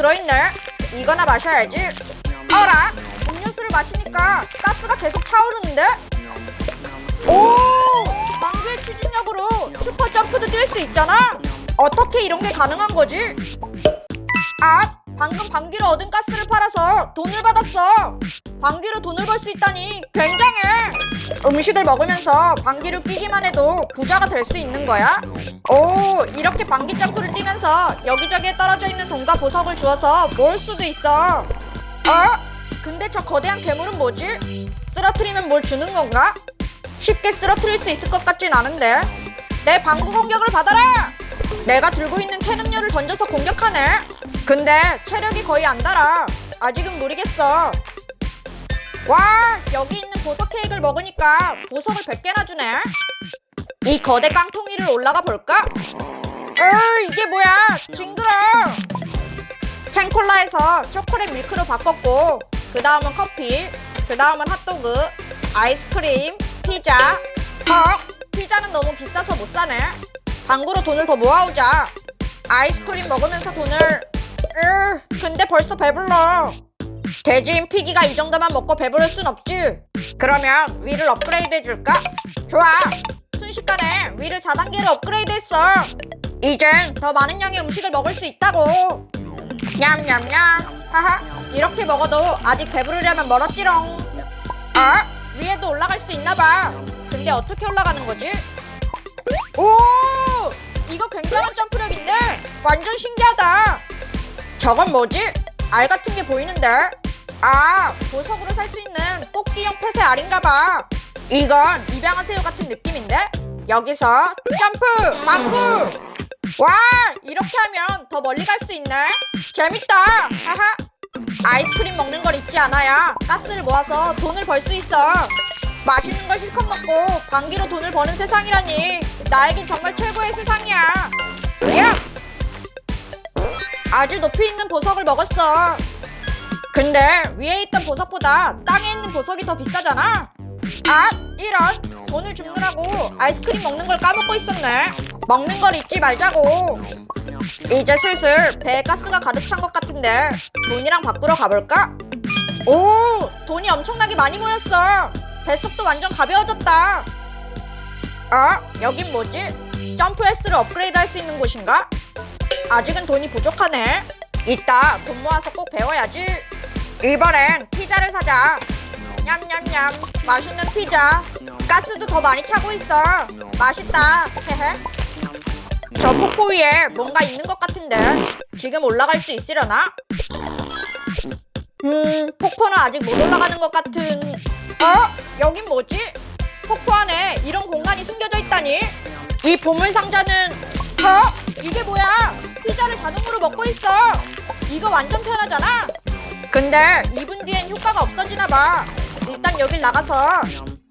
들어있네. 이거나 마셔야지. 어라? 음료수를 마시니까 가스가 계속 차오르는데? 오! 방귀의 추진력으로 슈퍼 점프도 뛸 수 있잖아? 어떻게 이런 게 가능한 거지? 아! 방금 방귀로 얻은 가스를 팔아서 돈을 받았어! 방귀로 돈을 벌 수 있다니 굉장해! 음식을 먹으면서 방귀를 뀌기만 해도 부자가 될 수 있는 거야? 오, 이렇게 방귀 점프를 뛰면서 여기저기에 떨어져 있는 돈과 보석을 주어서 모을 수도 있어. 어? 근데 저 거대한 괴물은 뭐지? 쓰러트리면 뭘 주는 건가? 쉽게 쓰러트릴 수 있을 것 같진 않은데. 내 방구 공격을 받아라! 내가 들고 있는 캔 음료를 던져서 공격하네. 근데 체력이 거의 안 달아. 아직은 무리겠어. 와, 여기 있는 보석 케이크를 먹으니까 보석을 100개나 주네. 이 거대 깡통이를 올라가 볼까? 으, 이게 뭐야? 징그러. 캔콜라에서 초콜릿 밀크로 바꿨고, 그 다음은 커피, 그 다음은 핫도그, 아이스크림, 피자. 헉, 피자는 너무 비싸서 못 사네. 방구로 돈을 더 모아오자. 아이스크림 먹으면서 돈을. 으, 근데 벌써 배불러. 돼지인 피기가 이 정도만 먹고 배부를 순 없지. 그러면 위를 업그레이드 해줄까? 좋아. 순식간에 위를 4단계로 업그레이드 했어. 이젠 더 많은 양의 음식을 먹을 수 있다고. 냠냠냠. 하하. 이렇게 먹어도 아직 배부르려면 멀었지롱. 아? 위에도 올라갈 수 있나봐. 근데 어떻게 올라가는 거지? 오! 이거 굉장한 점프력인데? 완전 신기하다. 저건 뭐지? 알 같은 게 보이는데? 아, 보석으로 살 수 있는 뽑기용 폐쇄 알인가봐. 이건 입양하세요 같은 느낌인데? 여기서 점프! 망구! 와! 이렇게 하면 더 멀리 갈 수 있네? 재밌다! 하하! 아이스크림 먹는 걸 잊지 않아야 가스를 모아서 돈을 벌 수 있어. 맛있는 걸 실컷 먹고 방귀로 돈을 버는 세상이라니 나에겐 정말 최고의 세상이야. 야! 아주 높이 있는 보석을 먹었어. 근데 위에 있던 보석보다 땅에 있는 보석이 더 비싸잖아. 아, 이런 돈을 줍느라고 아이스크림 먹는 걸 까먹고 있었네. 먹는 걸 잊지 말자고. 이제 슬슬 배에 가스가 가득 찬 것 같은데 돈이랑 바꾸러 가볼까? 오, 돈이 엄청나게 많이 모였어. 뱃속도 완전 가벼워졌다. 어? 여긴 뭐지? 점프 S를 업그레이드 할 수 있는 곳인가? 아직은 돈이 부족하네. 이따 돈 모아서 꼭 배워야지. 이번엔 피자를 사자. 냠냠냠. 맛있는 피자. 가스도 더 많이 차고 있어. 맛있다. 헤헤. 저 폭포 위에 뭔가 있는 것 같은데 지금 올라갈 수 있으려나? 음, 폭포는 아직 못 올라가는 것 같은. 어? 여긴 뭐지? 폭포 안에 이런 공간이 숨겨져 있다니? 이 보물 상자는 어? 이게 뭐야? 피자를 자동으로 먹고 있어. 이거 완전 편하잖아. 근데 2분 뒤엔 효과가 없어지나 봐. 일단 여길 나가서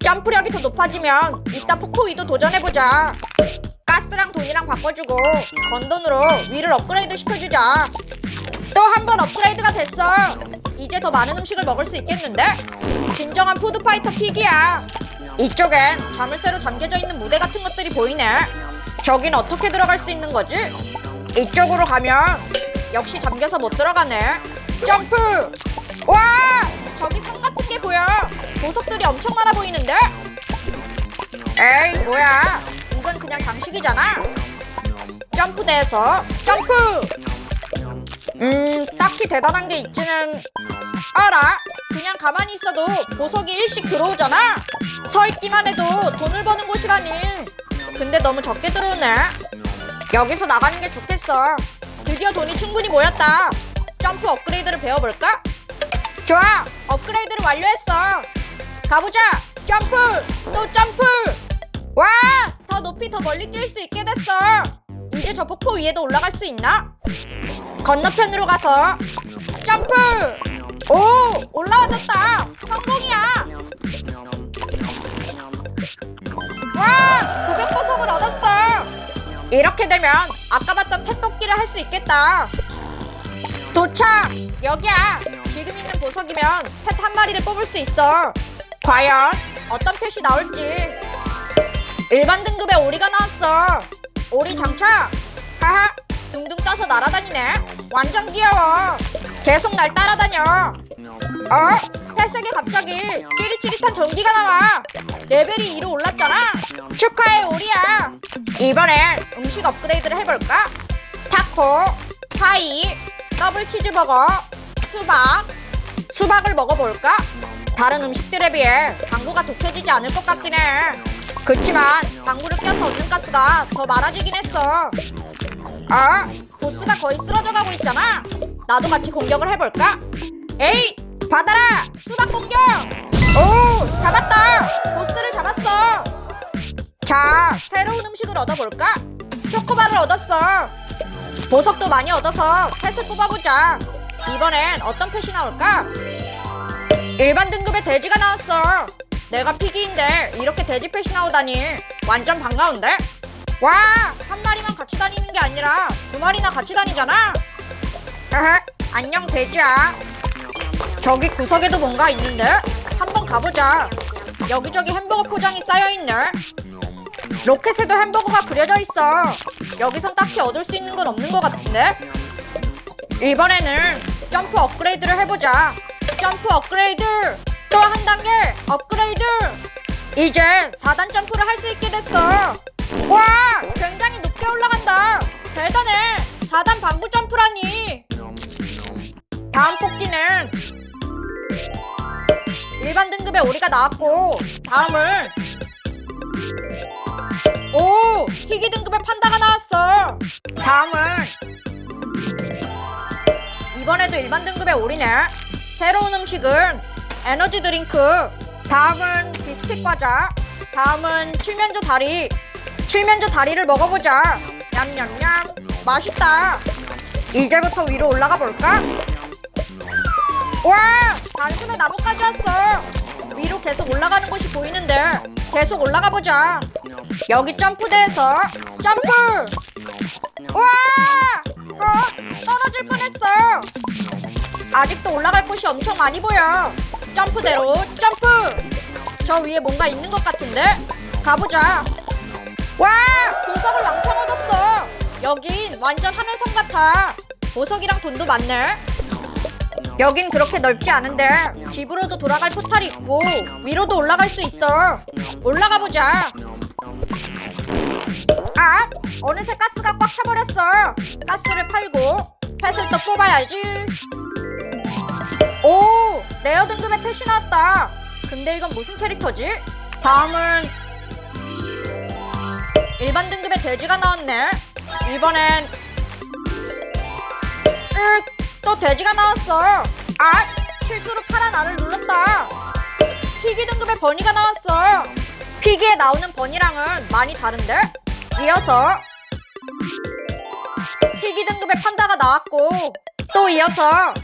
점프력이 더 높아지면 이따 폭포 위도 도전해보자. 가스랑 돈이랑 바꿔주고 번 돈으로 위를 업그레이드 시켜주자. 또 한 번 업그레이드가 됐어. 이제 더 많은 음식을 먹을 수 있겠는데? 진정한 푸드파이터 픽이야. 이쪽엔 자물쇠로 잠겨져 있는 무대 같은 것들이 보이네. 저긴 어떻게 들어갈 수 있는 거지? 이쪽으로 가면 역시 잠겨서 못 들어가네. 점프! 와! 저기 성 같은 게 보여. 보석들이 엄청 많아 보이는데? 에이, 뭐야. 이건 그냥 장식이잖아. 점프대에서 점프! 음, 딱히 대단한 게 있지는 알아. 그냥 가만히 있어도 보석이 일씩 들어오잖아. 서 있기만 해도 돈을 버는 곳이라니. 근데 너무 적게 들어오네. 여기서 나가는 게 좋겠어. 드디어 돈이 충분히 모였다. 점프 업그레이드를 배워볼까? 좋아. 업그레이드를 완료했어. 가보자. 점프. 또 점프. 와! 더 높이 더 멀리 뛸 수 있게 됐어. 이제 저 폭포 위에도 올라갈 수 있나? 건너편으로 가서 점프! 오! 올라와졌다! 성공이야! 이렇게 되면 아까 봤던 펫 뽑기를 할 수 있겠다. 도착! 여기야! 지금 있는 보석이면 펫 한 마리를 뽑을 수 있어. 과연 어떤 펫이 나올지. 일반 등급의 오리가 나왔어. 오리 장착! 하하! 둥둥 떠서 날아다니네. 완전 귀여워. 계속 날 따라다녀. 어? 회색에 갑자기 찌릿찌릿한 전기가 나와. 레벨이 2로 올랐잖아. 축하해, 오리야. 이번엔 음식 업그레이드를 해볼까? 타코, 파이, 더블 치즈버거, 수박. 수박을 먹어볼까? 다른 음식들에 비해 방구가 독해지지 않을 것 같긴 해. 그렇지만 방구를 껴서 얻는 가스가 더 많아지긴 했어. 아, 보스가 거의 쓰러져 가고 있잖아. 나도 같이 공격을 해볼까? 에이, 받아라! 수박 공격! 오, 잡았다! 보스를 잡았어! 자, 새로운 음식을 얻어볼까? 초코바를 얻었어. 보석도 많이 얻어서 펫을 뽑아보자. 이번엔 어떤 펫이 나올까? 일반 등급의 돼지가 나왔어. 내가 피기인데 이렇게 돼지 펫이 나오다니 완전 반가운데? 와, 한 마리만 같이 다니는 게 아니라 두 마리나 같이 다니잖아. 안녕 돼지야. 저기 구석에도 뭔가 있는데 한번 가보자. 여기저기 햄버거 포장이 쌓여 있네. 로켓에도 햄버거가 그려져 있어. 여기선 딱히 얻을 수 있는 건 없는 것 같은데? 이번에는 점프 업그레이드를 해보자. 점프 업그레이드! 또 한 단계 업그레이드! 이제 4단 점프를 할 수 있게 됐어. 와! 굉장히 높게 올라간다. 대단해. 4단 방구 점프라니. 다음 뽑기는 일반 등급의 오리가 나왔고 다음은 오! 희귀 등급의 판다가 나왔어. 다음은 이번에도 일반 등급의 오리네. 새로운 음식은 에너지 드링크. 다음은 비스킷 과자. 다음은 칠면조 다리. 칠면조 다리를 먹어보자. 냠냠냠. 맛있다. 이제부터 위로 올라가 볼까? 와! 단숨에 나무까지 왔어. 위로 계속 올라가는 곳이 보이는데 계속 올라가 보자. 여기 점프대에서 점프! 우와! 어? 떨어질 뻔했어. 아직도 올라갈 곳이 엄청 많이 보여. 점프대로 점프! 저 위에 뭔가 있는 것 같은데? 가보자. 와! 보석을 왕창 얻었어. 여긴 완전 하늘섬 같아. 보석이랑 돈도 많네. 여긴 그렇게 넓지 않은데 집으로도 돌아갈 포탈이 있고 위로도 올라갈 수 있어. 올라가 보자. 아! 어느새 가스가 꽉 차버렸어. 가스를 팔고 펫을 또 뽑아야지. 오! 레어 등급의 펫이 나왔다. 근데 이건 무슨 캐릭터지? 다음은 일반 등급의 돼지가 나왔네. 이번엔 으, 또 돼지가 나왔어. 아! 실수로 파란 알을 눌렀다. 피기 등급의 버니가 나왔어. 피기에 나오는 버니랑은 많이 다른데? 이어서 피기 등급의 판다가 나왔고 또 이어서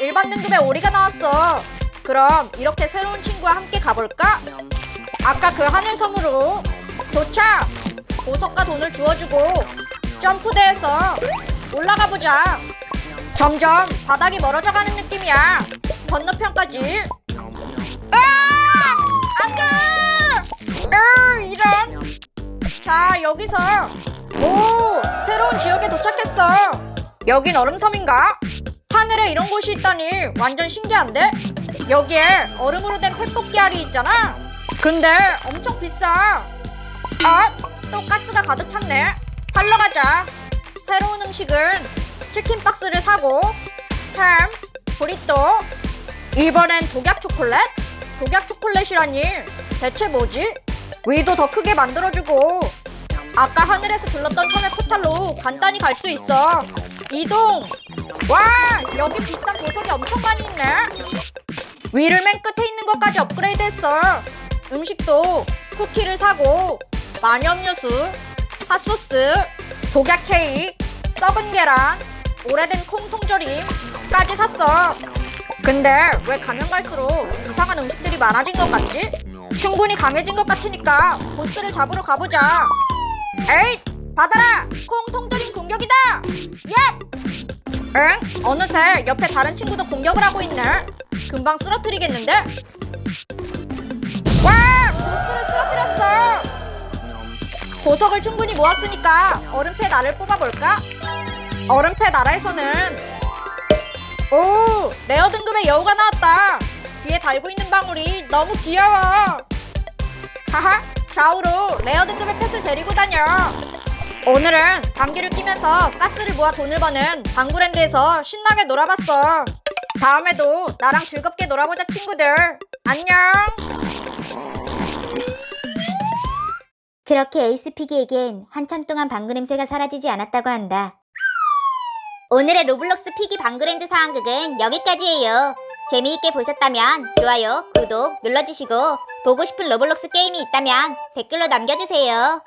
일반 등급의 오리가 나왔어. 그럼 이렇게 새로운 친구와 함께 가볼까? 아까 그 하늘 섬으로 도착! 보석과 돈을 주워주고 점프대에서 올라가 보자. 점점 바닥이 멀어져 가는 느낌이야. 건너편까지. 아! 안 돼! 으, 이런. 자, 여기서. 오! 새로운 지역에 도착했어. 여긴 얼음섬인가? 하늘에 이런 곳이 있다니 완전 신기한데? 여기에 얼음으로 된 펫뽑기 알이 있잖아. 근데 엄청 비싸. 아, 또 가스가 가득 찼네. 팔러 가자. 새로운 음식은 치킨 박스를 사고 햄, 브리또. 이번엔 독약 초콜릿? 독약 초콜릿이라니 대체 뭐지? 위도 더 크게 만들어주고 아까 하늘에서 들렀던 섬의 포탈로 간단히 갈 수 있어. 이동. 와, 여기 비싼 보석이 엄청 많이 있네. 위를 맨 끝에 있는 것까지 업그레이드 했어. 음식도 쿠키를 사고 마녀 음료수, 핫소스, 독약 케이크, 썩은 계란, 오래된 콩 통조림까지 샀어. 근데 왜 가면 갈수록 이상한 음식들이 많아진 것 같지? 충분히 강해진 것 같으니까 보스를 잡으러 가보자. 에잇! 받아라! 콩 통조림 공격이다! 예! 응? 어느새 옆에 다른 친구도 공격을 하고 있네. 금방 쓰러뜨리겠는데? 와! 보스를 쓰러뜨렸어! 보석을 충분히 모았으니까 얼음패 나를 뽑아볼까? 얼음패 나라에서는. 오 레어 등급의 여우가 나왔다. 귀에 달고 있는 방울이 너무 귀여워. 하하 좌우로 레어 등급의 펫을 데리고 다녀. 오늘은 감기를 끼면서 가스를 모아 돈을 버는 방구랜드에서 신나게 놀아봤어. 다음에도 나랑 즐겁게 놀아보자 친구들. 안녕. 그렇게 에이스 피기에겐 한참 동안 방구 냄새가 사라지지 않았다고 한다. 오늘의 로블록스 피기 방구랜드 상황극은 여기까지예요. 재미있게 보셨다면 좋아요, 구독 눌러주시고 보고 싶은 로블록스 게임이 있다면 댓글로 남겨주세요.